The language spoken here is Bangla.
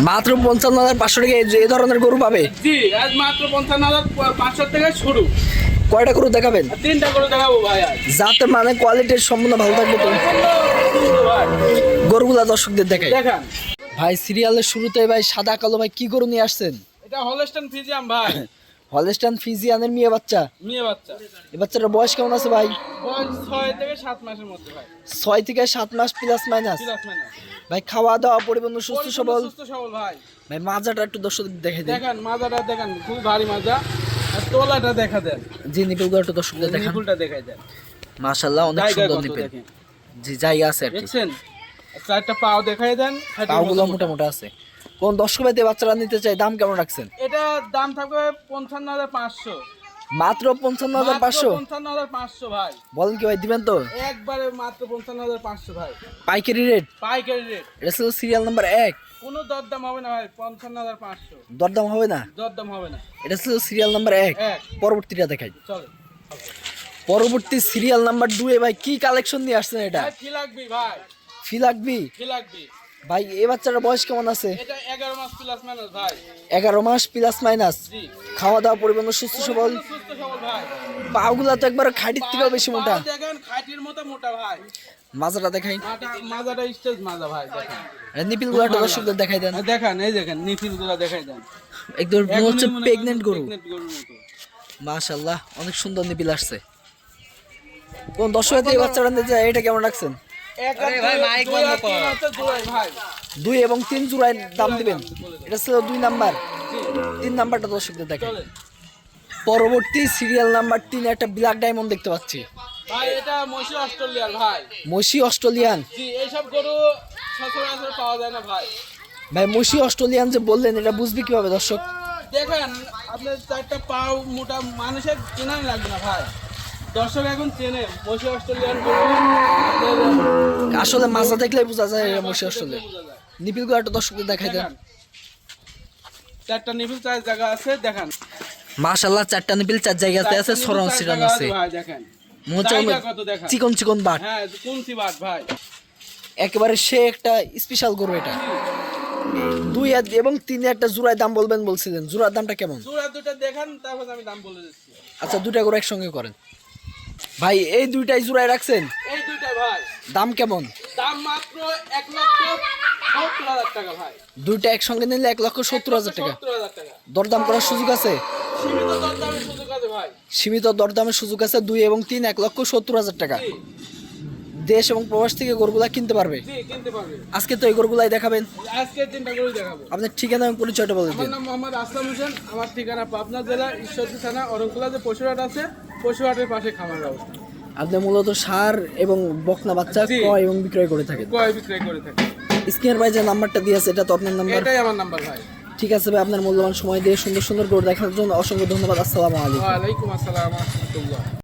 মাত্র পঞ্চান্ন হাজার পাঁচশো টাকা এই- ধরনের গরু পাবে? জি আজ মাত্র পঞ্চান্ন হাজার পাঁচশো থেকে শুরু। কয়টা গরু দেখাবেন? তিনটা গরু দেখাবো ভাই যাতে মানে কোয়ালিটির সম্পূর্ণ ভালো থাকবে তো। গরুগুলা দর্শকদের দেখে দেখান। ভাই সিরিয়ালের শুরুতে ভাই সাদা কালো ভাই কি গরু নিয়ে আসছেন? এটা হলস্টন ফিজিয়াম ভাই। হলস্টান ফিজিয়ানের মেয়ে বাচ্চা। মেয়ে বাচ্চা। এই বাচ্চাটার বয়স কেমন আছে ভাই? ছয় থেকে সাত মাসের মধ্যে ভাই। ছয় থেকে সাত মাস প্লাস মাইনাস ভাই খাওয়া দাওয়া পরিবহন সুস্থ সবল? সুস্থ সবল ভাই। ভাই মাজাটা একটু দর্শক দেখে দিন দেখেন মাজাটা দেখেন খুব ভারী মাজা। আর তোলাটা দেখা দেন। জি নিপুলগুলো একটু দর্শকদের দেখান। নিপুলটা দেখাই দেন। মাশাল্লাহ অনেক সুন্দর নিপেল। জি জায়গা আছে আর কি। দেখছেন? চারটা পাও দেখাই দেন মতো মোটা মোটা আছে। কোন দর্শক ভাইতে বাচ্চারা নিতে চাই দাম কেমন রাখছেন? এটা দাম থাকবে পঞ্চান্ন হাজার পাঁচশো। মাত্র পঞ্চান্ন হাজার পাঁচশো? পঞ্চান্ন হাজার পাঁচশো ভাই। বলেন কি ভাই দিবেন তো? একবারে মাত্র পঞ্চান্ন হাজার পাঁচশো ভাই। পাইকারি রেট? পাইকারি রেট। এটা ছিল সিরিয়াল নাম্বার এক। কোনো দরদাম হবে না ভাই পঞ্চান্ন হাজার পাঁচশো। দরদাম হবে না? দরদাম হবে না। এটা ছিল সিরিয়াল নাম্বার এক। পরবর্তীটা দেখাই। চলে। পরবর্তী সিরিয়াল নাম্বার দুয়ে ভাই কি কালেকশন নিয়ে আসছেন এটা? লাগবি ভাই? ফি লাগবি? কি লাগবি? ভাই এই বাচ্চাটার বয়স কেমন আছে? এগারো মাস প্লাস মাইনাস খাওয়া দাওয়া পরিবহন সুস্থ সবল? পাগুলা তো একবার খাটির থেকেও বেশি মোটা। দেখেন খাটির মতো মোটা ভাই। মাজাটা দেখাই। মাজাটা স্টেজ মাজা ভাই দেখেন। নিপিলগুলা দর্শকদের দেখাই দেন। দেখেন এই দেখেন নিফিলগুলা দেখাই দেন। একদম হচ্ছে এখনই প্রেগনেন্ট গরু। অনেক সুন্দর নিপিল আসছে। কোন দর্শক এই বাচ্চাটা এটা কেমন রাখছেন? দুই- জোড়াই এবং তিন জোড়ায় দাম দিবেন। এটা ছিল দুই নাম্বার। তিন নাম্বারটা দর্শকদের দেখেন। পরবর্তী সিরিয়াল নাম্বার তিন একটা ব্ল্যাক ডায়মন্ড দেখতে পাচ্ছি। ভাই এটা মহিষী অস্ট্রেলিয়ার ভাই। মসি অস্ট্রেলিয়ান। জি এইসব গরু সচরাচর পাওয়া যায় না ভাই। ভাই মসি অস্ট্রেলিয়ান যে বললেন এটা বুঝবি কীভাবে দর্শক? দেখেন আপনার চারটা পাও মোটা মানুষের চেনাই লাগবে না ভাই। দর্শক এখন চেনে মহিষী অস্ট্রেলিয়ার আসলে মাজা দেখলে বোঝা যায় মসি যায়। নিপিলগুলো একটা দর্শকদের দেখাই দেন। চারটা নিবিল চার জায়গা আছে দেখেন। মাশাল্লাহ চারটা নিপিল চার জায়গাতে আছে সরন সিরান জায়গা আছে। জায়গা চিকন চিকন বাট হ্যাঁ ভাই? একেবারে সে একটা স্পেশাল গরু এটা। দুই আর এবং তিনে একটা জোড়ায় দাম বলবেন বলছিলেন। জোড়ার দামটা কেমন? জোড়া দুটো দেখান তারপর আমি দাম বলে দিচ্ছি। আচ্ছা দুটা গরু একসঙ্গে করেন। ভাই এই দুইটাই জোড়ায় রাখছেন? এই দুইটা ভাই। দাম কেমন? দাম মাত্র এক লক্ষ সত্তর হাজার টাকা ভাই। দুইটা একসঙ্গে নিলে এক লক্ষ সত্তর হাজার টাকা। দরদাম করার সুযোগ আছে? সীমিত দরদামের সুযোগ আছে ভাই। সীমিত দরদামের সুযোগ আছে দুই এবং তিন এক লক্ষ সত্তর হাজার টাকা। দেশ এবং প্রবাস থেকে গরুগুলা কিনতে পারবে? জি কিনতে পারবে। আজকে তো এই গরুগুলাই দেখাবেন। আজকে তিনটা করে দেখাবো। আপনার ঠিকানা এবং পরিচয়টা বলে আমার দিন। নাম মোহাম্মদ আসলাম হোসেন আমার ঠিকানা পাবনা জেলা ঈশ্বরদী থানা অরণকুলা যে পশুহাট আছে। পশুহাটের পাশে খামার ব্যবস্থা আপনি মূলত সার এবং বকনা বাচ্চা। ক্রয় এবং বিক্রয় করে থাকেন। ক্রয় বিক্রয় করে থাকেন। স্ক্রিনের ভাই যে নাম্বারটা দিয়েছে এটা তো আপনার নাম্বার। এটাই আমার নাম্বার ভাই। ঠিক আছে ভাই আপনার মূল্যবান সময় দিয়ে সুন্দর সুন্দর গরু দেখার জন্য অসংখ্য ধন্যবাদ। আসসালামু আলাইকুম। ওয়া আলাইকুম আসসালাম রহমতুল্লাহ।